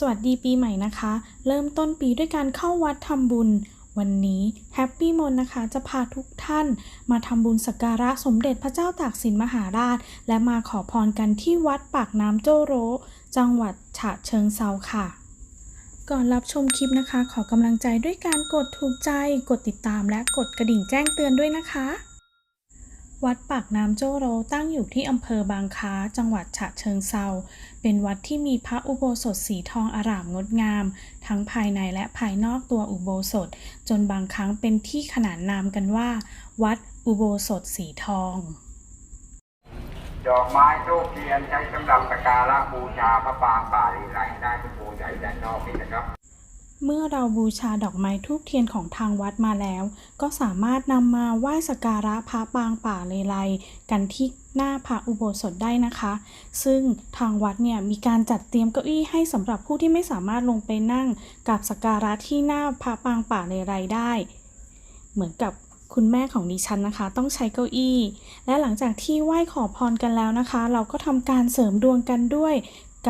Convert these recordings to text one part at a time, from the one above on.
สวัสดีปีใหม่นะคะ เริ่มต้นปีด้วยการเข้าวัดทำบุญ วันนี้แฮปปี้มนนะคะจะพาทุกท่านมาทำบุญสักการะสมเด็จพระเจ้าตากสินมหาราช และมาขอพรกันที่วัดปากน้ำโจโร จังหวัดฉะเชิงเซาค่ะ ก่อนรับชมคลิปนะคะ ขอกำลังใจด้วยการกดถูกใจ กดติดตามและกดกระดิ่งแจ้งเตือนด้วยนะคะ วัดปากน้ำโจโรตั้งอยู่ที่อำเภอบางค้า จังหวัดฉะเชิงเซา เป็นวัดที่มีพระอุโบสถสีทองอร่ามงดงาม ทั้งภายในและภายนอกตัวอุโบสถ จนบางครั้งเป็นที่ขนานนามกันว่า วัดอุโบสถสีทอง ดอกไม้ทูบเทียนใช้สำหรับสักการะบูชาพระปางป่าลีไรได้ทุกปูใหญ่ด้านนอกนี่นะครับ เมื่อเราบูชาดอกไม้ทูบเทียนของทางวัดมาแล้ว ก็สามารถนำมาไหว้สักการะพระปางป่าเลไลกันที่หน้าพระอุโบสถได้นะคะ ซึ่งทางวัดเนี่ยมีการจัดเตรียมเก้าอี้ให้สำหรับผู้ที่ไม่สามารถลงไปนั่งกับสักการะที่หน้าพระปางป่าเลไลได้ เหมือนกับคุณแม่ของดิฉันนะคะ ต้องใช้เก้าอี้ และหลังจากที่ไหว้ขอพรกันแล้วนะคะ เราก็ทำการเสริมดวงกันด้วย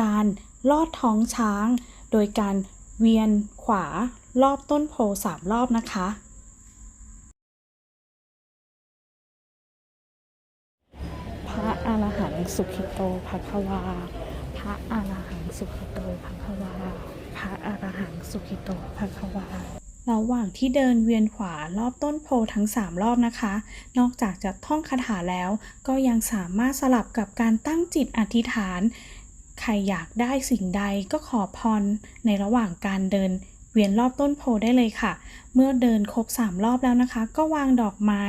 การลอดท้องช้าง โดยการ เวียนขวารอบต้นโพสามรอบนะคะ พระอรหันต์สุขิโตภควา พระอรหันต์สุขิโตภควา พระอรหันต์สุขิโตภควาระหว่างที่เดินเวียนขวารอบต้นโพทั้ง 3 รอบนะคะ นอกจากจะท่องคาถาแล้ว ก็ยังสามารถสลับกับการตั้งจิตอธิษฐาน รอยากได้สิ่งใดก็ขอพรในระหว่างการเดินเวียนรอบต้นโพได้เลยค่ะ เมื่อเดินครบ 3 รอบแล้วนะคะ ก็วางดอกไม้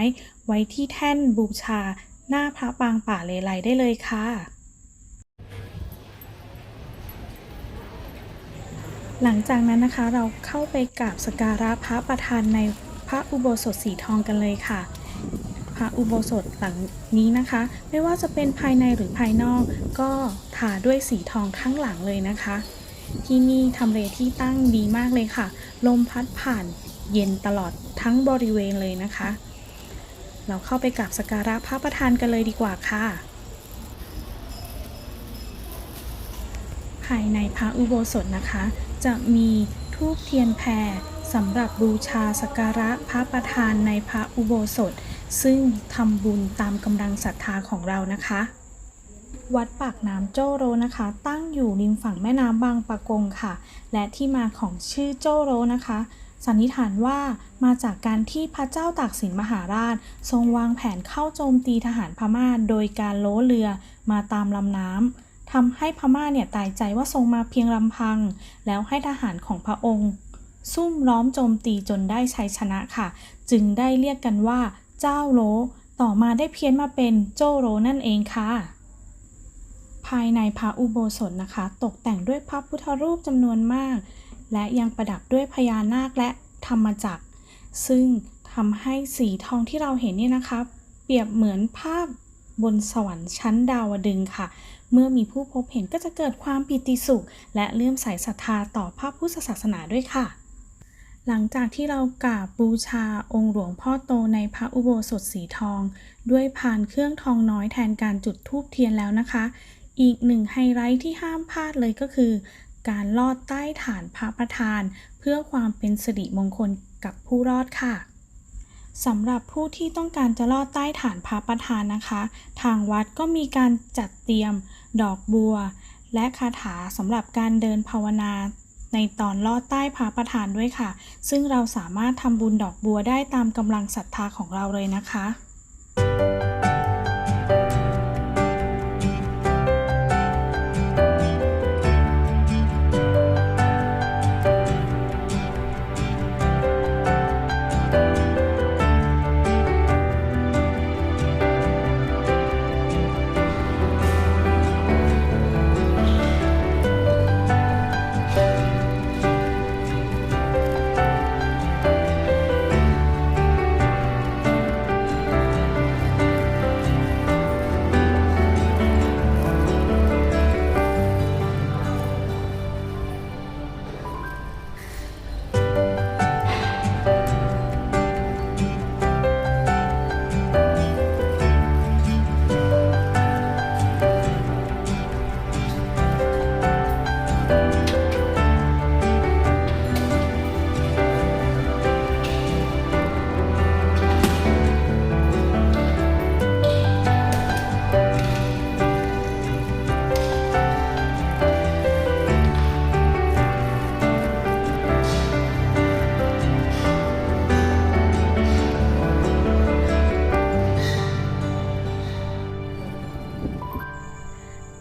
ไว้ที่แท่นบูชา หน้าพระปางป่าเลไลได้เลยค่ะหลังจากนั้นนะคะเราเข้าไปกราบสการะพระประธานในพระอุโบสถสีทองกันเลยค่ะ พระอุโบสถหลังนี้นะคะ ไม่ว่าจะเป็นภายในหรือภายนอก ก็ทาด้วยสีทองทั้งหลังเลยนะคะ ที่นี่ทำเลที่ตั้งดีมากเลยค่ะ ลมพัดผ่านเย็นตลอดทั้งบริเวณเลยนะคะ เราเข้าไปกราบสักการะพระประธานกันเลยดีกว่าค่ะ ภายในพระอุโบสถนะคะ จะมีทูบเทียนแพรสำหรับบูชาสักการะพระประธานในพระอุโบสถ ซึ่งทำบุญตามกำลังศรัทธาของเรานะคะ วัดปากน้ำโจโรนะคะ ตั้งอยู่ริมฝั่งแม่น้ำบางปะกงค่ะ และที่มาของชื่อโจโรนะคะสันนิษฐานว่ามาจากการที่พระเจ้าตากสินมหาราช ทรงวางแผนเข้าโจมตีทหารพม่าโดยการโล้เรือมาตามลำน้ำทำให้พม่าเนี่ยตายใจว่าทรงมาเพียงลำพัง แล้วให้ทหารของพระองค์ ซุ่มล้อมโจมตีจนได้ชัยชนะค่ะ จึงได้เรียกกันว่า เจ้าโลต่อมาได้เพี้ยนมาเป็นโจโรนั่นเองค่ะ ภายในพระอุโบสถนะคะ ตกแต่งด้วยพระพุทธรูปจำนวนมาก และยังประดับด้วยพญานาคและธรรมจักร ซึ่งทำให้สีทองที่เราเห็นเนี่ยนะคะ เปรียบเหมือนภาพบนสวรรค์ชั้นดาวดึงค่ะ เมื่อมีผู้พบเห็นก็จะเกิดความปิติสุข และเลื่อมใสศรัทธาต่อพระพุทธศาสนาด้วยค่ะ หลังจากที่เรากราบบูชาองค์หลวงพ่อโตในพระอุโบสถสีทอง ด้วยพานเครื่องทองน้อยแทนการจุดธูปเทียนแล้วนะคะ อีกหนึ่งไฮไลท์ที่ห้ามพลาดเลยก็คือ การลอดใต้ฐานพระประธาน เพื่อความเป็นสิริมงคลกับผู้รอดค่ะสำหรับผู้ที่ต้องการจะลอดใต้ฐานพระประธานนะคะ ทางวัดก็มีการจัดเตรียม ดอกบัว และคาถาสำหรับการเดินภาวนา ในตอนลอดใต้พระประธานด้วยค่ะ ซึ่งเราสามารถทำบุญดอกบัวได้ตามกำลังศรัทธาของเราเลยนะคะ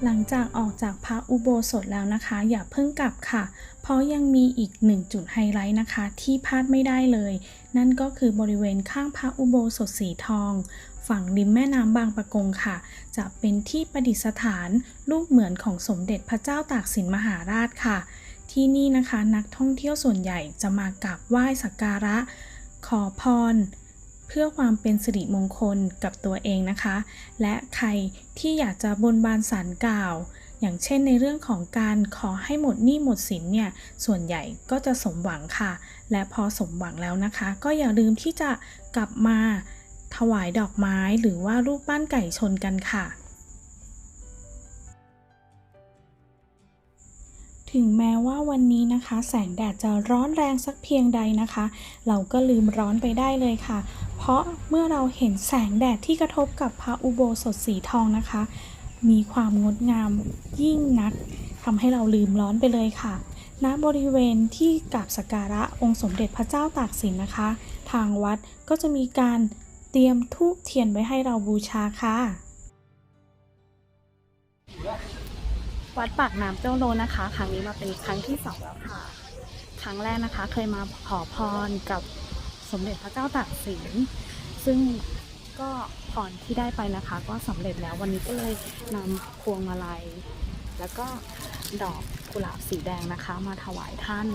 หลังจากออกจากพระอุโบสถแล้วนะคะ อย่าเพิ่งกลับค่ะ เพราะยังมีอีกหนึ่งจุดไฮไลท์นะคะ ที่พลาดไม่ได้เลย นั่นก็คือบริเวณข้างพระอุโบสถสีทอง ฝั่งริมแม่น้ำบางปะกงค่ะ จะเป็นที่ประดิษฐานรูปเหมือนของสมเด็จพระเจ้าตากสินมหาราชค่ะ ที่นี่นะคะนักท่องเที่ยวส่วนใหญ่จะมากราบไหว้สักการะ ขอพร เพื่อความเป็นสิริมงคลกับตัวเองนะคะ และใครที่อยากจะบนบานสารกล่าว อย่างเช่นในเรื่องของการขอให้หมดหนี้หมดสินเนี่ยส่วนใหญ่ก็จะสมหวังค่ะ และพอสมหวังแล้วนะคะ ก็อย่าลืมที่จะกลับมาถวายดอกไม้หรือว่ารูปปั้นไก่ชนกันค่ะ ถึงแม้ว่าวันนี้นะคะ แสงแดดจะร้อนแรงสักเพียงใดนะคะ เราก็ลืมร้อนไปได้เลยค่ะ เพราะเมื่อเราเห็นแสงแดดที่กระทบกับพระอุโบสถสีทองนะคะ มีความงดงามยิ่งนักทำให้เราลืมร้อนไปเลยค่ะณบริเวณที่กราบสักการะองค์สมเด็จพระเจ้าตากสินนะคะ ทางวัดก็จะมีการเตรียมธูปเทียนไว้ให้เราบูชาค่ะ วัดปากน้ำเจ้าโลนะคะ ครั้งนี้มาเป็นครั้งที่สองแล้วค่ะ ครั้งแรกนะคะ เคยมาขอพรกับสมเด็จพระเจ้าตากสิน ซึ่งก็พรที่ได้ไปนะคะ ก็สำเร็จแล้ววันนี้ก็เลยนำพวงมาลัย แล้วก็ดอกกุหลาบสีแดงนะคะ มาถวายท่าน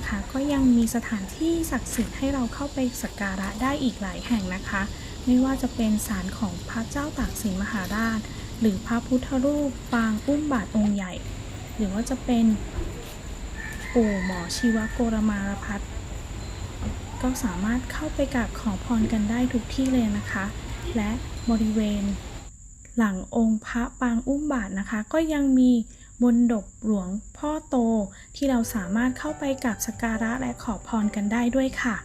นะคะ ก็ยังมีสถานที่ศักดิ์สิทธิ์ให้เราเข้าไปสักการะได้อีกหลายแห่งนะคะ ไม่ว่าจะเป็นศาลของพระเจ้าตากสินมหาราช หรือพระพุทธรูปปางอุ้มบาทองค์ใหญ่ หรือว่าจะเป็นปู่หมอชีวโกรมารพัฒก็สามารถเข้าไปกราบขอพรกันได้ทุกที่เลยนะคะ และบริเวณหลังองค์พระปางอุ้มบาทนะคะ ก็ยังมี บนดกหลวงพ่อโตที่เราสามารถเข้าไปกราบสักการะและขอพรกันได้ด้วยค่ะ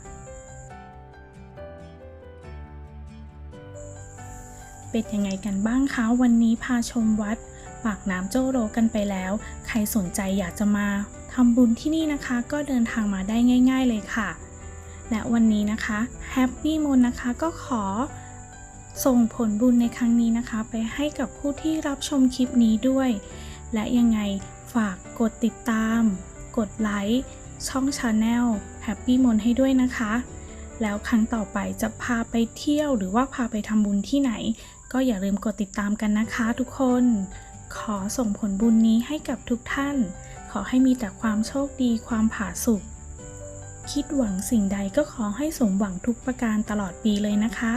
เป็นยังไงกันบ้างคะวันนี้พาชมวัด ปากน้ำโจ้โรกันไปแล้ว ใครสนใจอยากจะมาทำบุญที่นี่นะคะ ก็เดินทางมาได้ง่าย ๆ เลยค่ะ และวันนี้นะคะแฮปปี้มนนะคะก็ขอส่งผลบุญในครั้งนี้นะคะ ไปให้กับผู้ที่รับชมคลิปนี้ด้วย และยังไงฝากกดติดตาม กดไลค์ ช่องชาแนล Happy m o n ให้ด้วยนะคะ แล้วครั้งต่อไปจะพาไปเที่ยวหรือว่าพาไปทำบุญที่ไหน ก็อย่าลืมกดติดตามกันนะคะทุกคน ขอส่งผลบุญนี้ให้กับทุกท่าน ขอให้มีแต่ความโชคดีความผาสุกคิดหวังสิ่งใดก็ขอให้สมหวังทุกประการตลอดปีเลยนะคะ